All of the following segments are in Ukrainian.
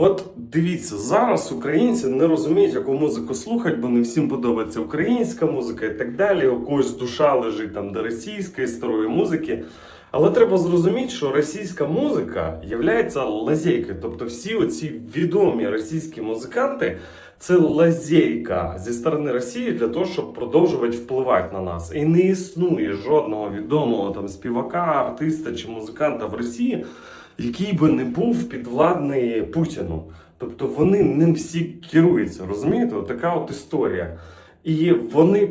От дивіться, зараз українці не розуміють, яку музику слухати, бо не всім подобається українська музика і так далі. У когось душа лежить там до російської старої музики. Але треба зрозуміти, що російська музика є лазейкою. Тобто всі оці відомі російські музиканти це лазейка зі сторони Росії для того, щоб продовжувати впливати на нас. І не існує жодного відомого там співака, артиста чи музиканта в Росії, який би не був підвладний Путіну. Тобто вони ним всі керуються, розумієте? Така от історія. І вони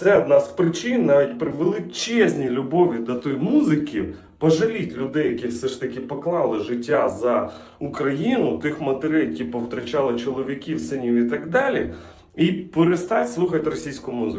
Це одна з причин, навіть при величезній любові до тої музики, пожаліть людей, які все ж таки поклали життя за Україну, тих матерей, які повтрачали чоловіків, синів і так далі, і перестать слухати російську музику.